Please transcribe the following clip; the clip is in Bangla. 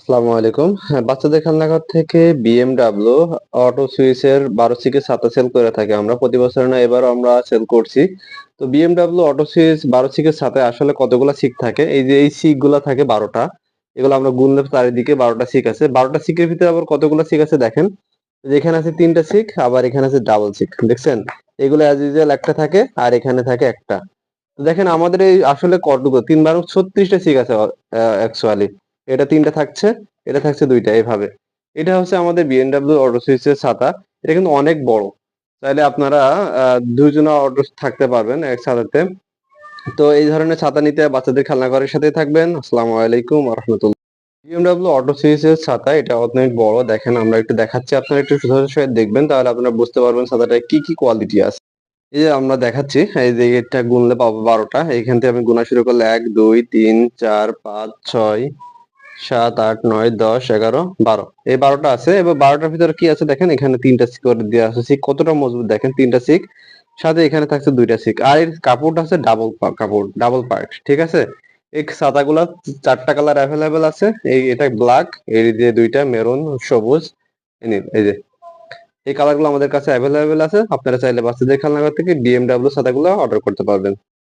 আসসালামু আলাইকুম। হ্যাঁ, বাচ্চাদের খেলনাঘর থেকে বিএমডাব্লিউ অটো সুইচের বারো সিকের ছাতা সেল করে থাকি আমরা। প্রতি বছর না এবারও আমরা সেল করছি। তো বিএমডাব্লিউ অটো সুইচ বারো সিকের সাথে আসলে কতগুলো সিক থাকে? এই যে এই সিকগুলা থাকে বারোটা। এগুলো আমরা গুনলে চারিদিকে বারোটা সিক আছে। বারোটা সিকের ভিতরে আবার কতগুলো সিক আছে দেখেন? যেখানে আছে তিনটা সিক আবার এখানে আছে ডাবল সিক দেখছেন? এগুলো অ্যাজ ইউজুয়াল একটা থাকে আর এখানে থাকে একটা। দেখেন আমাদের এই আসলে কতগুলো? তিন বারো ছত্রিশটা সিক আছে অ্যাকচুয়ালি এটা তিনটা থাকছে এটা থাকছে দুইটা এইভাবে এটা হচ্ছে আমাদের বিএনডাব্লিউ অটো সুইচের ছাতা। এটা কিন্তু অনেক বড়। চাইলে আপনারা আহ, দুইজনা অটো থাকতে পারবেন এক ছাতাতে তো এই ধরনের ছাতা নিতে বাচ্চাদের খেলনা খেলনাঘরের সাথে থাকবেন। আসসালামু আলাইকুম রহমতুল্লাহ বিএমডাব্লিউ অটো সিরিজের ছাতা এটা অনেক বড়। দেখেন আমরা একটু দেখাচ্ছি। আপনারা একটু সহিত দেখবেন তাহলে আপনারা বুঝতে পারবেন ছাতাটা কি কি কোয়ালিটি আছে। এই যে আমরা দেখাচ্ছি এই যে এটা গুনলে পাবো বারোটা। এইখান থেকে আমি গোনা শুরু করলে এক দুই তিন চার পাঁচ ছয় সাত, আট, নয়, দশ, এগারো, বারো। এই বারোটা আছে। এবার বারোটার ভিতরে কি আছে দেখেন? এখানে তিনটা সিক করে দেওয়া আছে। সিক কতটা মজবুত দেখেন? তিনটা সিক সাথে এখানে থাকছে দুইটা সিক আর এর কাপড়টা আছে ডাবল কাপড়, ডাবল পার্ট, ঠিক আছে? এই ছাতাগুলা চারটা কালার অ্যাভেলেবেল আছে। এই এটা ব্ল্যাক এই যে দুইটা মেরুন সবুজ, এই যে। এই কালারগুলো আমাদের কাছে অ্যাভেলেবেল আছে। আপনারা চাইলে বাচ্চাদের খেলনাঘর থেকে বিএমডাব্লিউ ছাতাগুলো অর্ডার করতে পারবেন।